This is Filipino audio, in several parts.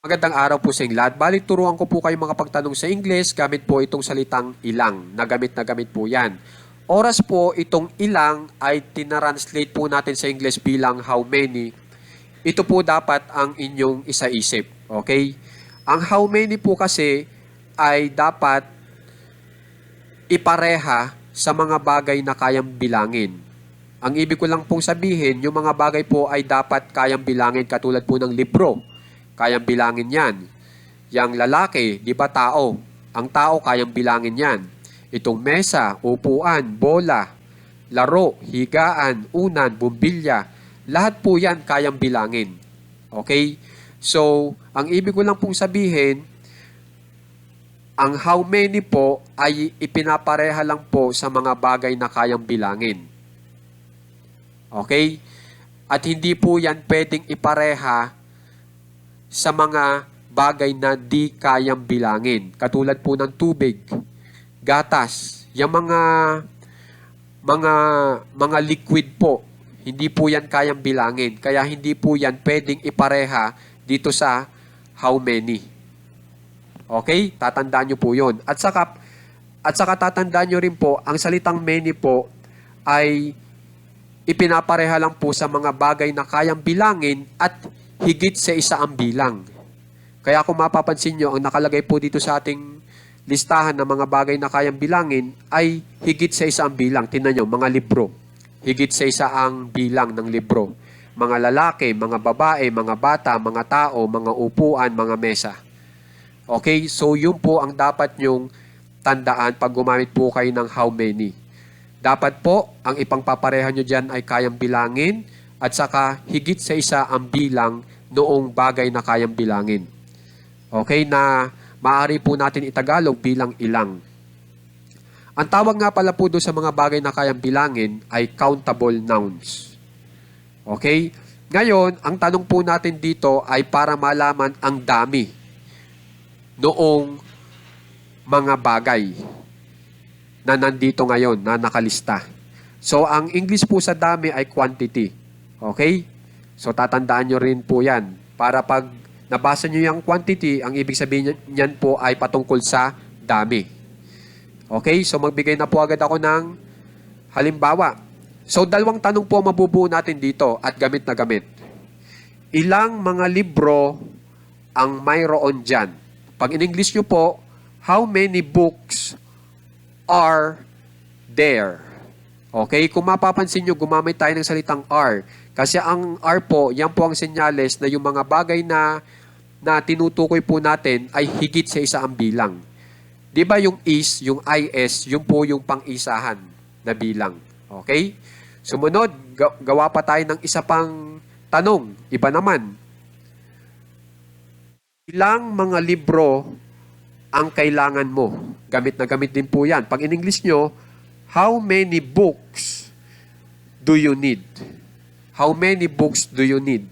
Magandang araw po sa inyong lahat. Balik turuan ko po kayo makapagtanong sa English gamit po itong salitang ilang. Nagamit na gamit po yan. Oras po itong ilang ay tinranslate po natin sa English bilang how many. Ito po dapat ang inyong isaisip. Okay? Ang how many po kasi ay dapat ipareha sa mga bagay na kayang bilangin. Ang ibig ko lang pong sabihin, yung mga bagay po ay dapat kayang bilangin katulad po ng libro. Kayang bilangin yan. Yang lalaki, di ba tao? Ang tao kayang bilangin yan. Itong mesa, upuan, bola, laro, higaan, unan, bumbilya, lahat po yan kayang bilangin. Okay? So, ang ibig ko lang pong sabihin, ang how many po ay ipinapareha lang po sa mga bagay na kayang bilangin. Okay? At hindi po yan pwedeng ipareha sa mga bagay na di kayang bilangin. Katulad po ng tubig, gatas, yung mga mga mga liquid po, hindi po yan kayang bilangin. Kaya hindi po yan pwedeng ipareha dito sa how many. Okay? Tatandaan nyo po yon. At saka, at saka tatandaan nyo rin po, ang salitang many po ay ipinapareha lang po sa mga bagay na kayang bilangin at higit sa isa ang bilang. Kaya kung mapapansin nyo, ang nakalagay po dito sa ating listahan ng mga bagay na kayang bilangin ay higit sa isa ang bilang. Tingnan nyo, mga libro. Higit sa isa ang bilang ng libro. Mga lalaki, mga babae, mga bata, mga tao, mga upuan, mga mesa. Okay? So, yun po ang dapat nyong tandaan pag gumamit po kayo ng how many. Dapat po, ang ipangpapareha nyo dyan ay kayang bilangin at saka higit sa isa ang bilang noong bagay na kayang bilangin. Okay? Na maaari po natin itagalog bilang ilang. Ang tawag nga pala po doon sa mga bagay na kayang bilangin ay countable nouns. Okay? Ngayon, ang tanong po natin dito ay para malaman ang dami noong mga bagay na nandito ngayon na nakalista. So, ang English po sa dami ay quantity. Okay? So, tatandaan nyo rin po yan. Para pag nabasa nyo yung quantity, ang ibig sabihin niyan po ay patungkol sa dami. Okay? So, magbigay na po agad ako ng halimbawa. So, dalawang tanong po mabubuo natin dito at gamit na gamit. Ilang mga libro ang mayroon dyan? Pag in English nyo po, how many books are there? Okay, kung mapapansin nyo, gumamit tayo ng salitang are. Kasi ang are po, yan po ang senyales na yung mga bagay na, na tinutukoy po natin ay higit sa isa ang bilang. Di ba yung is, yung is, yun po yung pang-isahan na bilang. Okay? Sumunod, ga- gawa pa tayo ng isa pang tanong. Iba naman. Ilang mga libro ang kailangan mo? Gamit na gamit din po yan. Pag in English nyo, how many books do you need? How many books do you need?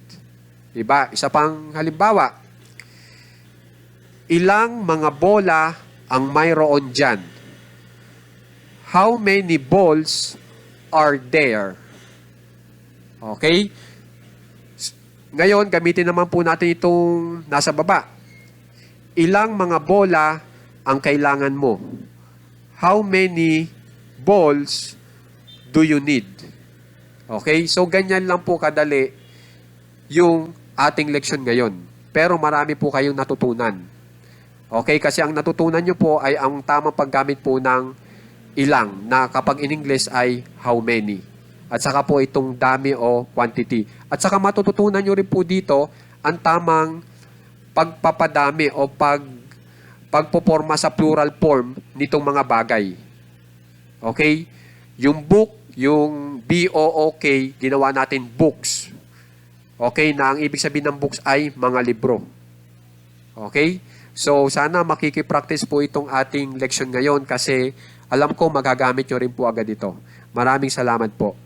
Diba? Isa pang halimbawa. Ilang mga bola ang mayroon dyan? How many balls are there? Okay? Ngayon, gamitin naman po natin itong nasa baba. Ilang mga bola ang kailangan mo? How many balls do you need? Okay? So, ganyan lang po kadali yung ating leksyon ngayon. Pero marami po kayong natutunan. Okay? Kasi ang natutunan nyo po ay ang tamang paggamit po ng ilang na kapag in English ay how many. At saka po itong dami o quantity. At saka matututunan nyo rin po dito ang tamang pagpapadami o pag pagpoporma sa plural form nitong mga bagay. Okay? Yung book, yung B-O-O-K, ginawa natin books. Okay? Na ang ibig sabihin ng books ay mga libro. Okay? So, sana makikipractice po itong ating leksyon ngayon kasi alam ko magagamit nyo rin po agad ito. Maraming salamat po.